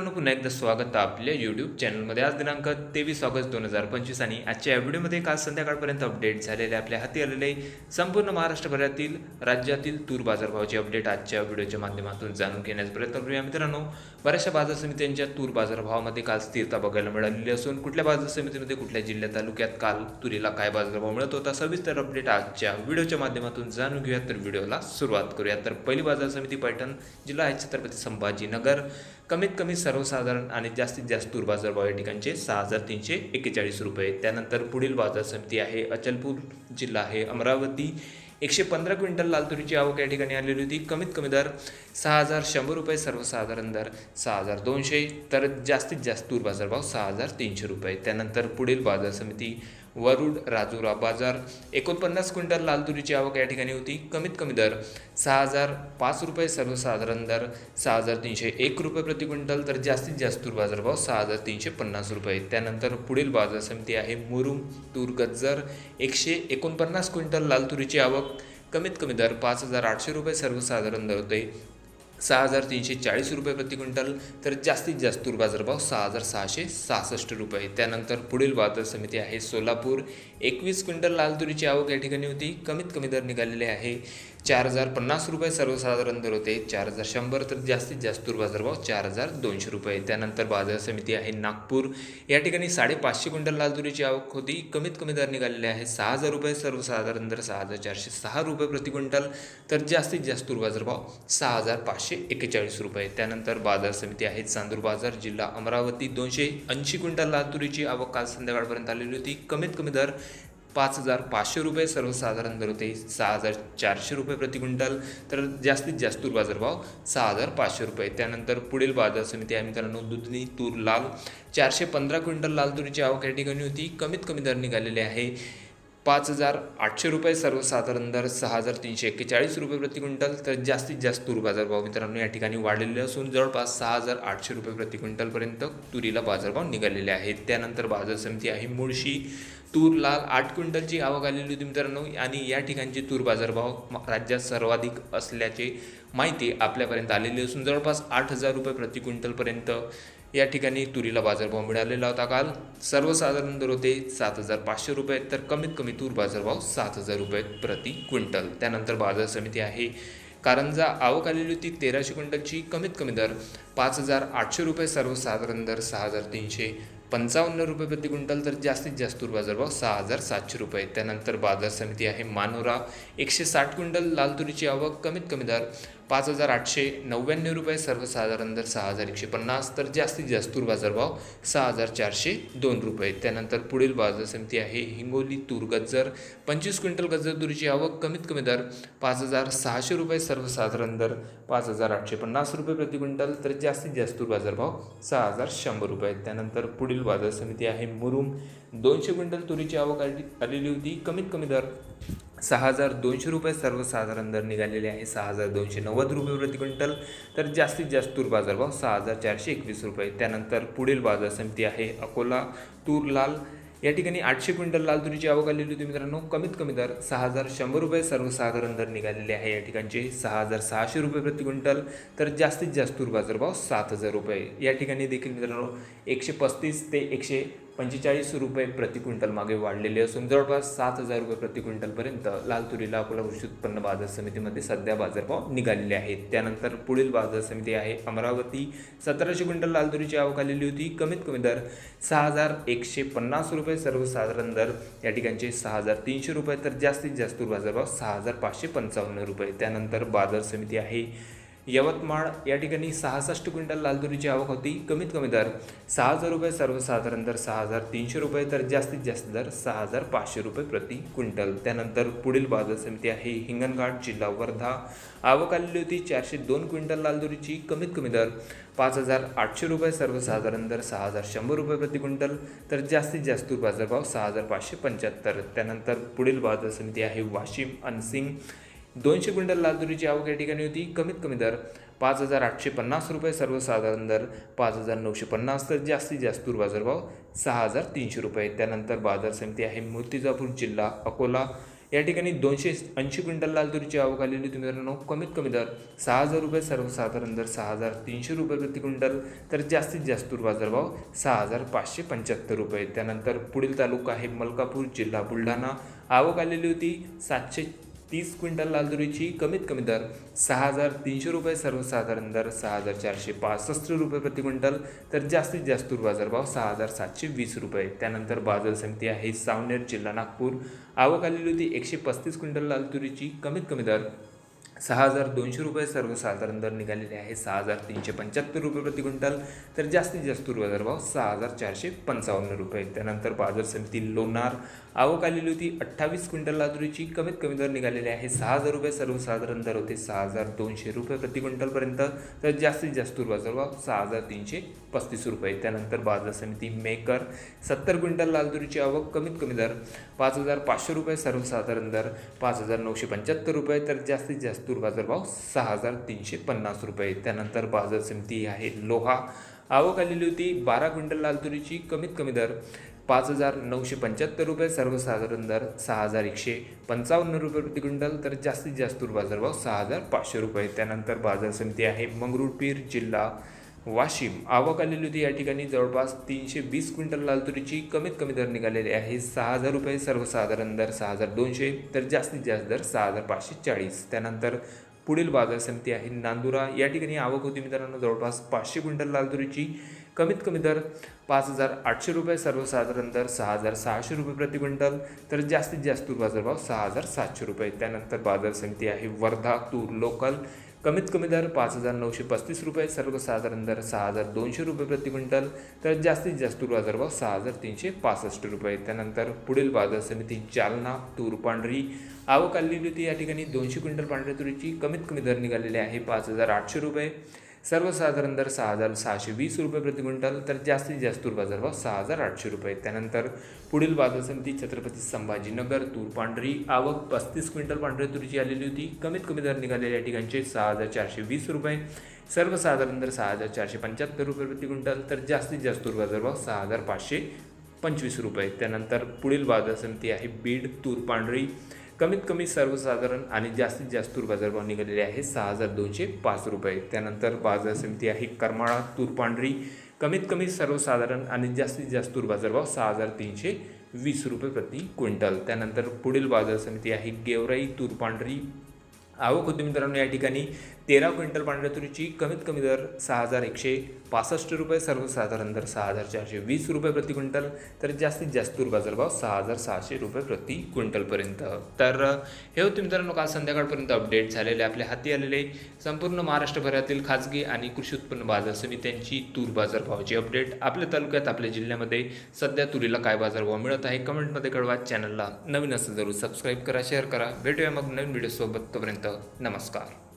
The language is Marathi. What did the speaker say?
पुन्हा एकदा स्वागत आपल्या यूट्यूब चॅनलमध्ये आज दिनांक तेवीस ऑगस्ट दोन हजार पंचवीस आणि आजच्या या व्हिडिओमध्ये काल संध्याकाळपर्यंत अपडेट झालेले आपल्या हाती आलेले संपूर्ण महाराष्ट्रभरातील राज्यातील तूर बाजारभावाची अपडेट आजच्या व्हिडिओच्या माध्यमातून जाणून घेण्याचा प्रयत्न करूया. मित्रांनो बऱ्याचशा बाजार समित्यांच्या तूर बाजारभावामध्ये काल स्थिरता बघायला मिळालेली असून कुठल्या बाजार समितीमध्ये कुठल्या जिल्ह्यात तालुक्यात काल तुरीला काय बाजारभाव मिळत होता सविस्तर अपडेट आजच्या व्हिडिओच्या माध्यमातून जाणून घेऊया. तर व्हिडिओला सुरुवात करूया. तर पहिली बाजार समिती पैठण जिल्हा आहे छत्रपती संभाजीनगर. कमीत कमी सर्वसाधारण आणि जास्तीत जास्त तूर बाजारभाव या ठिकाणचे सहा हजार तीनशे एक्केचाळीस रुपये त्यानंतर पुढील बाजार समिती आहे अचलपूर जिल्हा आहे अमरावती. एकशे पंधरा क्विंटल लाल तुरीची आवक या ठिकाणी आलेली होती. कमीत कमी दर सहा हजार शंभर रुपये सर्वसाधारण दर सहा हजार दोनशे. तर जास्तीत जास्त तूर बाजारभाव सहा हजार तीनशे रुपये त्यानंतर पुढील बाजार समिती वरुड राजुरा बाजार. एकोणपन्नास क्विंटल लाल तुरीची आवक या ठिकाणी होती. कमीत कमी दर सहा हजार पाच रुपये सर्वसाधारण दर सहा हजार तीनशे एक रुपये प्रति क्विंटल तर जास्तीत जास्त तूर बाजारभाव सहा हजार तीनशे पन्नास रुपये. त्यानंतर पुढील बाजार समिती आहे मुरुम तूर गज्जर. एकशे एकोणपन्नास क्विंटल लाल तुरीची आवक कमीत कमी दर पाच हजार आठशे रुपये सर्वसाधारण दर होते. सहा हजार तीनशे चाळीस रुपये प्रति क्विंटल तर जास्तीत जास्त तूर बाजारभाव सहा हजार सहाशे सहासष्ट रुपये. त्यानंतर पुढील बाजार समिती आहे सोलापूर. एकवीस क्विंटल लाल तुरीची आवक या ठिकाणी होती. कमीत कमी दर निघालेले आहे. चार हजार पन्नास रुपये सर्वसाधारण दर होते. चार हजार शंभर तर जास्तीत जास्त तूर बाजारभाव चार हजार दोनशे रुपये. त्यानंतर बाजार समिती आहे नागपूर. या ठिकाणी साडेपाचशे क्विंटल लाल तुरीची आवक होती. कमीत कमी दर निघालेले आहे सहा हजार रुपये सर्वसाधारण दर सहा हजार चारशे सहा रुपये प्रति क्विंटल. तर जास्तीत जास्त तूर बाजारभाव सहा हजार पाचशे एक्केचाळीस रुपये. त्यानंतर बाजार समिती आहे चांदूर बाजार जिल्हा अमरावती. दोनशे ऐंशी क्विंटल लाल तुरीची आवक काल संध्याकाळपर्यंत आलेली होती. कमीत कमी दर पाच हजार पाचशे रुपये सर्वसाधारण दर होते. सहा हजार चारशे रुपये प्रति क्विंटल. तर जास्तीत जास्त तूर बाजारभाव सहा हजार पाचशे रुपये. त्यानंतर पुढील बाजार समिती आहे मित्रांनो दुधनी तूर लाल. चारशे पंधरा क्विंटल लाल तुरीची आवक या ठिकाणी होती. कमीत कमी दर निघालेले आहे. पाच हजार आठशे रुपये सर्वसाधारण दर सहा हजार तीनशे एक्केचाळीस रुपये प्रति क्विंटल. तर जास्तीत जास्त तूर बाजारभाव मित्रांनो या ठिकाणी वाढलेले असून जवळपास सहा हजार आठशे रुपये प्रति क्विंटलपर्यंत तुरीला बाजारभाव निघालेले आहेत. त्यानंतर बाजार समिती आहे मुळशी. तूर लाल आठ क्विंटलची आवक आलेली होती मित्रांनो आणि या ठिकाणचे तूर बाजारभाव राज्यात सर्वाधिक असल्याचे माहिती आपल्यापर्यंत आलेली असून जवळपास आठ हजार रुपये प्रति क्विंटलपर्यंत या ठिकाणी तुरीला बाजारभाव मिळालेला होता काल. सर्वसाधारण दर होते सात हजार पाचशे रुपये तर कमीत कमी तूर बाजारभाव सात हजार रुपये प्रति क्विंटल. त्यानंतर बाजार समिती आहे. कारंजा आवक आलेली होती तेराशे क्विंटलची. कमीत कमी दर पाच हजार आठशे रुपये सर्वसाधारण दर सहा हजार तीनशे पंचावन्न रुपये प्रति क्विंटल तर जास्तीत जास्त तूर बाजारभाव सहा हजार सातशे रुपये. त्यानंतर बाजार समिती आहे मानोरा एकशे साठ क्विंटल लाल तुरीची आवक कमीत कमी दर पाच हजार आठशे नव्याण्णव रुपये सर्वसाधारण दर सहा हजार एकशे पन्नास तर जास्तीत जास्त तूर बाजारभाव सहा हजार चारशे दोन रुपये. त्यानंतर पुढील बाजार समिती आहे हिंगोली तूर गज्जर. पंचवीस क्विंटल गज्जर तुरीची आवक कमीत कमी दर पाच हजार सहाशे रुपये सर्वसाधारण दर पाच हजार आठशे पन्नास रुपये प्रति क्विंटल तर जास्तीत जास्त तूर बाजारभाव सहा हजार शंभर रुपये. त्यानंतर पुढील बाजार समिती आहे मुरुम. दोनशे क्विंटल तुरीची आवक आली आलेली होती कमीत कमी दर सहा हजार दोनशे रुपये सर्वसाधारण दर निघालेले आहे. सहा हजार दोनशे नव्वद रुपये प्रति क्विंटल. तर जास्तीत जास्त तूर बाजारभाव सहा हजार चारशे एकवीस रुपये. त्यानंतर पुढील बाजार समिती आहे अकोला तूर लाल. या ठिकाणी आठशे क्विंटल लाल तुरीची आवक आलेली होती मित्रांनो. कमीत कमी दर सहा हजार शंभर रुपये सर्वसाधारण दर निघालेले आहे. या ठिकाणचे सहा हजार सहाशे रुपये प्रति क्विंटल. तर जास्तीत जास्त तूर बाजारभाव सात हजार रुपये. या ठिकाणी देखील मित्रांनो एकशे पस्तीस ते एकशे पंचेचाळीस रुपये प्रति क्विंटल मागे वाढलेले असून जवळपास सात हजार रुपये प्रति क्विंटलपर्यंत लाल तुरीला अकोला कृषी उत्पन्न बाजार समितीमध्ये सध्या बाजारभाव निघालेले आहेत. त्यानंतर पुढील बाजार समिती आहे. अमरावती सतराशे क्विंटल लाल तुरीची आवक आलेली होती. कमीत कमी दर सहा हजार एकशे पन्नास रुपये सर्वसाधारण दर या ठिकाणचे सहा हजार तीनशे रुपये तर जास्तीत जास्त बाजारभाव सहा हजार पाचशे पंचावन्न रुपये. त्यानंतर बाजार समिती आहे. यवतमाळ या ठिकाणी सहासष्ट क्विंटल लाल तुरीची आवक होती. कमीत कमी दर सहा हजार रुपये सर्वसाधारण दर सहा हजार तीनशे रुपये तर जास्तीत जास्त दर सहा हजार पाचशे रुपये प्रति क्विंटल. त्यानंतर पुढील बाजार समिती आहे हिंगणघाट जिल्हा वर्धा. आवक आलेली होती चारशे दोन क्विंटल लाल तुरीची कमीत कमी दर पाच हजार आठशे रुपये सर्वसाधारण दर सहा हजार शंभर रुपये प्रति क्विंटल तर जास्तीत जास्त बाजारभाव सहा हजार पाचशे पंच्याहत्तर. त्यानंतर पुढील बाजार समिती आहे वाशिम अनसिंग. दोनशे क्विंटल लाल तुरीची आवक या ठिकाणी होती. कमीत कमी दर पाच हजार आठशे पन्नास रुपये. सर्वसाधारण दर पाच हजार नऊशे पन्नास. तर जास्तीत जास्त तूर बाजारभाव सहा हजार तीनशे रुपये. त्यानंतर बाजार समिती आहे मूर्तिजापूर जिल्हा अकोला. या ठिकाणी दोनशे ऐंशी क्विंटल लाल तुरीची आवक आलेली होती मित्रांनो. कमीत कमी दर सहा हजार रुपये. सर्वसाधारण दर सहा हजार तीनशे रुपये प्रति क्विंटल. तर जास्तीत जास्त तूर बाजारभाव सहा हजार पाचशे पंच्याहत्तर रुपये. त्यानंतर पुढील तालुका आहे मलकापूर जिल्हा बुलढाणा. आवक आलेली होती सातशे तीस क्विंटल लाल तुरीची कमीत कमी दर सहा हजार तीनशे रुपये सर्वसाधारण दर सहा हजार चारशे पासष्ट रुपये प्रति क्विंटल तर जास्तीत जास्त तूर बाजारभाव सहा हजार सातशे वीस रुपये. त्यानंतर बाजार समिती आहे सावनेर जिल्हा नागपूर. आवक आलेली होती एकशे पस्तीस क्विंटल लाल तुरीची कमीत कमी दर सहा हजार दोनशे रुपये सर्वसाधारण दर निघालेले आहे. सहा हजार तीनशे पंच्याहत्तर रुपये प्रति क्विंटल. तर जास्तीत जास्त बाजार बाजारभाव सहा हजार चारशे पंचावन्न रुपये. त्यानंतर बाजार समिती लोणार. आवक आलेली होती अठ्ठावीस क्विंटल लातुरीची. कमीत कमी दर निघालेले आहे सहा हजार रुपये. सर्वसाधारण दर होते सहा हजार दोनशे रुपये प्रति क्विंटलपर्यंत तर जास्तीत जास्त तूर बाजारभाव सहा हजार तीनशे पस्तीस रुपये. त्यानंतर बाजार समिती मेकर. सत्तर क्विंटल लालदुरीची आवक कमीत कमी दर पाच हजार पाचशे रुपये. सर्वसाधारण दर पाच हजार नऊशे पंच्याहत्तर रुपये. तर जास्तीत जास्त तूर बाजारभाव सहा हजार तीनशे पन्नास रुपये. त्यानंतर बाजार समिती आहे लोहा. आवक आलेली होती बारा क्विंटल लाल तुरीची. कमीत कमी दर पाच हजार नऊशे पंच्याहत्तर रुपये. सर्वसाधारण दर सहा हजार एकशे पंचावन्न रुपये प्रति क्विंटल. तर जास्तीत जास्त तूर बाजारभाव सहा हजार पाचशे रुपये. त्यानंतर बाजार समिती आहे मंगरुळपीर जिल्हा. वाशिम. आवक आलेली होती. या ठिकाणी जवळपास तीनशे वीस क्विंटल लाल तुरीची कमीत कमी दर निघालेली आहे. सहा हजार रुपये सर्वसाधारण दर सहा हजार दोनशे तर जास्तीत जास्त दर सहा हजार पाचशे चाळीस. त्यानंतर पुढील बाजार समिती आहे नांदुरा. या ठिकाणी आवक होती मित्रांनो जवळपास पाचशे क्विंटल लाल तुरीची कमीत कमी दर पाच हजार आठशे रुपये सर्वसाधारण दर सहा हजार सहाशे रुपये प्रति क्विंटल तर जास्तीत जास्त तूर बाजारभाव सहा हजार सातशे रुपये. त्यानंतर बाजार समिती आहे वर्धा तूर लोकल. कमीत कमी दर पाच हजार नऊशे पस्तीस रुपये सर्वसाधारण दर सहा हजार दोनशे रुपये प्रति क्विंटल तर जास्तीत जास्त बाजार बाजारभाव सहा हजार तीनशे पासष्ट रुपये. त्यानंतर पुढील बाजार समिती जालना तूर पांढरी आवक आलेली होती या ठिकाणी दोनशे क्विंटल पांढऱ्या तुरीची कमीत कमी दर निघालेली आहे पाच हजार आठशे रुपये. सर्वसाधारण दर सहा हजार सहाशे वीस रुपये प्रति क्विंटल तर जास्तीत जास्त तूर बाजारभाव सहा हजार आठशे रुपये. त्यानंतर पुढील बाजार समिती छत्रपती संभाजीनगर तूर पांढरी आवक पस्तीस क्विंटल पांढऱ्या तुरीची आलेली होती. कमीत कमी दर निघालेल्या या ठिकाणचे सहा हजार चारशे वीस रुपये. सर्वसाधारण दर सहा हजार चारशे पंच्याहत्तर रुपये प्रति क्विंटल तर जास्तीत जास्त तूर बाजारभाव सहा हजार पाचशे पंचवीस रुपये. त्यानंतर पुढील बाजार समिती आहे बीड तूर पांढरी. कमीत कमी सर्वसाधारण आणि जास्तीत जास्त तूर बाजारभाव निघालेले आहे सहा हजार दोनशे पाच रुपये. त्यानंतर बाजार समिती आहे करमाळा तूर पांढरी कमीत कमी सर्वसाधारण आणि जास्तीत जास्त तूर बाजारभाव सहा हजार तीनशे वीस रुपये प्रति क्विंटल. त्यानंतर पुढील बाजार समिती आहे गेवराई तूर पांढरी आवक होती मित्रांनो या ठिकाणी तेरा क्विंटल पांढऱ्या तुरीची कमीत कमी दर सहा हजार एकशे पासष्ट रुपये सर्वसाधारण दर सहा हजार चारशे वीस रुपये प्रति क्विंटल तर जास्तीत जास्त तूर बाजारभाव सहा हजार सहाशे रुपये प्रति क्विंटलपर्यंत. तर हे होते मित्रांनो काल संध्याकाळपर्यंत अपडेट झालेले आपल्या हाती आलेले संपूर्ण महाराष्ट्रभरातील खाजगी आणि कृषी उत्पन्न बाजार समित्यांची तूर बाजारभावाची अपडेट आपल्या तालुक्यात आपल्या जिल्ह्यामध्ये सध्या तुरीला काय बाजारभाव मिळत आहे कमेंटमध्ये कळवा. चॅनलला नवीन असेल जरूर सबस्क्राईब करा शेअर करा. भेटूया मग नवीन व्हिडिओसोबत तोपर्यंत नमस्कार.